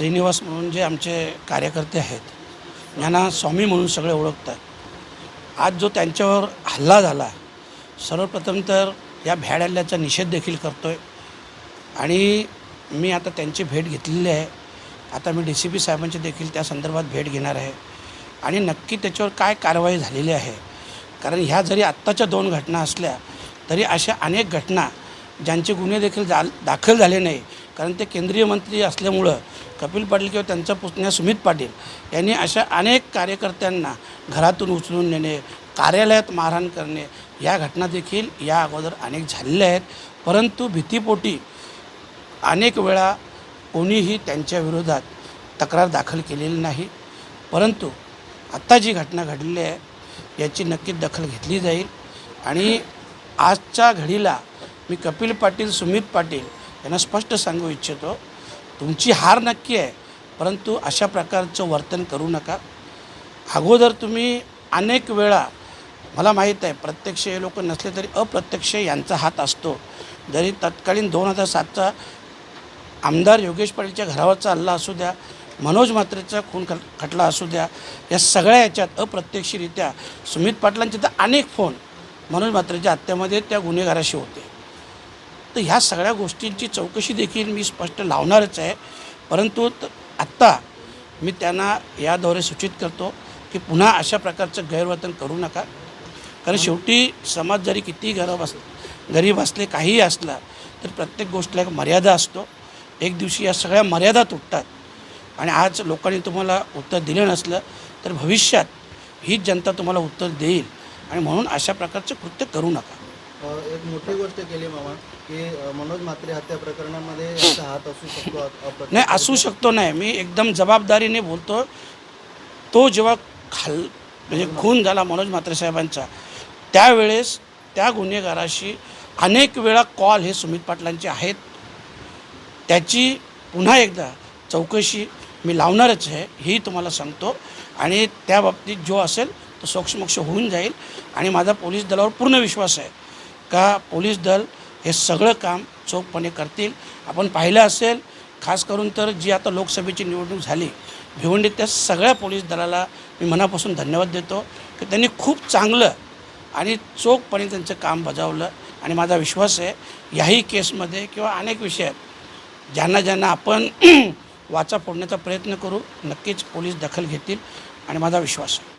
श्रीनिवास म्हणून जे आमचे कार्यकर्ते आहेत यांना स्वामी म्हणून सगळे ओळखतात. आज जो त्यांच्यावर हल्ला झाला सर्वप्रथम तर या भ्याड हल्ल्याचा निषेध देखील करतो आहे आणि मी आता त्यांची भेट घेतलेली आहे. आता मी डी सी पी साहेबांची देखील त्या संदर्भात भेट घेणार आहे. आणि नक्की त्याच्यावर काय कारवाई झालेली आहे? कारण ह्या जरी आत्ताच्या दोन घटना असल्या तरी अशा अनेक घटना ज्यांचे गुन्हे देखील जा दाखल झाले नाही कारण ते केंद्रीय मंत्री असल्यामुळं कपिल पाटील किंवा त्यांचा पुतण्या सुमित पाटील यांनी अशा अनेक कार्यकर्त्यांना घरातून उचलून नेणे कार्यालयात मारहाण करणे या घटना देखील या अगोदर अनेक झालेल्या आहेत. परंतु भीतीपोटी अनेक वेळा कोणीही त्यांच्या विरोधात तक्रार दाखल केलेली नाही. परंतु आत्ता जी घटना घडलेली आहे याची नक्कीच दखल घेतली जाईल. आणि आजच्या घडीला मी कपिल पाटील सुमित पाटील यांना स्पष्ट सांगू इच्छितो तुमची हार नक्की आहे परंतु अशा प्रकारचं वर्तन करू नका. अगोदर तुम्ही अनेक वेळा मला माहीत आहे प्रत्यक्ष हे लोक नसले तरी अप्रत्यक्ष यांचा हात असतो. जरी तत्कालीन दोन हजार सातचा आमदार योगेश पाटीलच्या घरावरचा हल्ला असू द्या मनोज म्हात्रेचा खून खट खटला असू द्या या सगळ्या याच्यात अप्रत्यक्षरित्या सुमित पाटलांचे तर अनेक फोन मनोज म्हात्रेच्या हत्येमध्ये त्या गुन्हेगाराशी होते. तर ह्या सगळ्या गोष्टींची चौकशी देखील मी स्पष्ट लावणारच आहे. परंतु आत्ता मी त्यांना याद्वारे सूचित करतो की पुन्हा अशा प्रकारचं गैरवर्तन करू नका. कारण शेवटी समाज जरी कितीही गरीब अस गरीब असले काहीही असला तर प्रत्येक गोष्टीला एक मर्यादा असतो. एक दिवशी या सगळ्या मर्यादा तुटतात. आणि आज लोकांनी तुम्हाला उत्तर दिलं नसलं तर भविष्यात हीच जनता तुम्हाला उत्तर देईल. आणि म्हणून अशा प्रकारचं कृत्य करू नका. एक मोठी गोष्ट केली मामा की मनोज म्हात्रे हत्या प्रकरणामध्ये याचा हात असू शकतो. नाही असू शकतो नाही. मी एकदम जबाबदारीने बोलतो. तो जेव्हा खाल म्हणजे खून झाला मनोज म्हात्रे साहेबांचा त्यावेळेस त्या गुन्हेगाराशी अनेक वेळा कॉल हे सुमित पाटलांचे आहेत. त्याची पुन्हा एकदा चौकशी मी लावणारच आहे ही तुम्हाला सांगतो. आणि त्या बाबतीत जो असेल तो सोक्षमोक्ष होऊन जाईल. आणि माझा पोलीस दलावर पूर्ण विश्वास आहे. का पोलीस दल हे सगळं काम चोखपणे करतील? आपण पाहिलं असेल खास करून तर जी आता लोकसभेची निवडणूक झाली भिवंडीत त्या सगळ्या पोलीस दलाला मी मनापासून धन्यवाद देतो की त्यांनी खूप चांगलं आणि चोखपणे त्यांचं काम बजावलं. आणि माझा विश्वास आहे याही केसमध्ये किंवा अनेक विषयात ज्यांना ज्यांना आपण वाचा फोडण्याचा प्रयत्न करू नक्कीच पोलीस दखल घेतील आणि माझा विश्वास आहे.